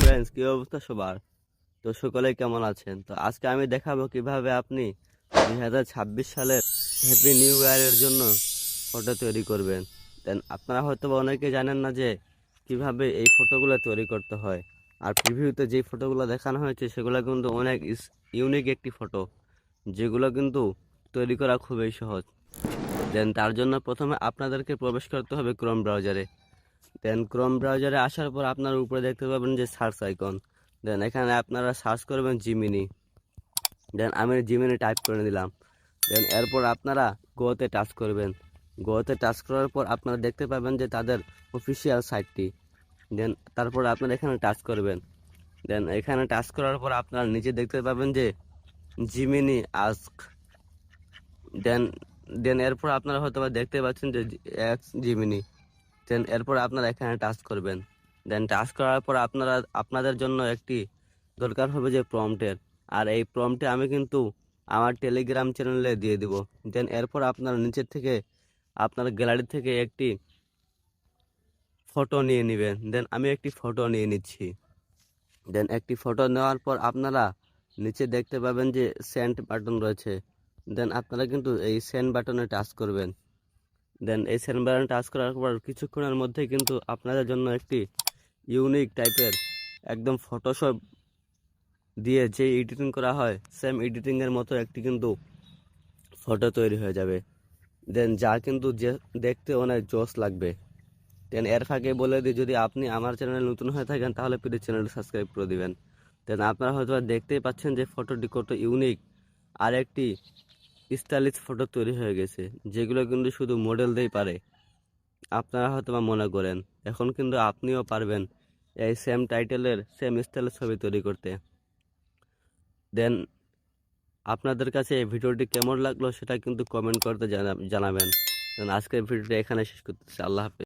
Friends কি অবস্থা সবার? তো সকলে কেমন আছেন? তো আজকে আমি দেখাবো কীভাবে আপনি দুই হাজার ছাব্বিশ সালের হ্যাপি নিউ ইয়ারের জন্য ফটো তৈরি করবেন। দেন আপনারা হয়তো অনেকে জানেন না যে কীভাবে এই ফটোগুলো তৈরি করতে হয়। আর প্রিভিউতে যেই ফটোগুলো দেখানো হয়েছে, সেগুলো কিন্তু অনেক ইউনিক একটি ফটো যেগুলো কিন্তু তৈরি করা খুবই সহজ। দেন তার জন্য প্রথমে আপনাদেরকে প্রবেশ করতে হবে ক্রোম ব্রাউজারে দেন ক্রোম ব্রাউজারে আসার পর আপনার উপরে দেখতে পাবেন যে সার্চ আইকন দেন এখানে আপনারা সার্চ করবেন জিমিনি দেন আমি জিমিনি টাইপ করে দিলাম দেন এরপর আপনারা গোতে টাচ করবেন। গোতে টাচ করার পর আপনারা দেখতে পাবেন যে তাদের অফিসিয়াল সাইটটি দেন তারপর আপনারা এখানে টাচ করবেন। দেন এখানে টাচ করার পর আপনারা নিচে দেখতে পাবেন যে জিমিনি আস্ক দেন দেন এরপর আপনারা হয়তো দেখতে পাচ্ছেন যে জিমিনি দেন এরপর আপনারা এখানে টাচ করবেন। দেন টাচ করার পর আপনারা, আপনাদের জন্য একটি দরকার হবে যে প্রম্পটের আর এই প্রম্পটে আমি কিন্তু আমার টেলিগ্রাম চ্যানেলে দিয়ে দিব। দেন এরপর আপনারা নিচের থেকে, আপনার গ্যালারি থেকে একটি ফটো নিয়ে নেবেন। দেন আমি একটি ফটো নিয়ে নিচ্ছি। দেন একটি ফটো নেওয়ার পর আপনারা নিচে দেখতে পাবেন যে সেন্ট বাটন রয়েছে। দেন আপনারা কিন্তু এই সেন্ট বাটনে টাচ করবেন। দেন এই সেন্ড বাটনে টাচ করার পর কিছুক্ষণের মধ্যে কিন্তু আপনাদের জন্য একটি ইউনিক টাইপের একদম ফটোশপ দিয়ে যে এডিটিং করা হয় সেম এডিটিংয়ের মতো একটি কিন্তু ফটো তৈরি হয়ে যাবে। দেন যা কিন্তু যে দেখতে অনেক জোস লাগবে। দেন এর ফাঁকে বলে দিই, যদি আপনি আমার চ্যানেলে নতুন হয়ে থাকেন, তাহলে প্লিজ চ্যানেলটি সাবস্ক্রাইব করে দিবেন। দেন আপনারা হয়তো দেখতেই পাচ্ছেন যে ফটোটি কত ইউনিক আর একটি স্টাইলিশ ফটো তৈরি হয়ে গেছে, যেগুলো কিন্তু শুধু মডেল দিয়েই পারে। আপনারা হয়তো বা মনে করেন, এখন কিন্তু আপনিও পারবেন এই সেম টাইটেলের সেম স্টাইলের ছবি তৈরি করতে। দেন আপনাদের কাছে এই ভিডিওটি কেমন লাগল সেটা কিন্তু কমেন্ট করতে জানা- জানাবেন। আজকের ভিডিওটি এখানে শেষ করতেছি। আল্লাহ হাফেজ।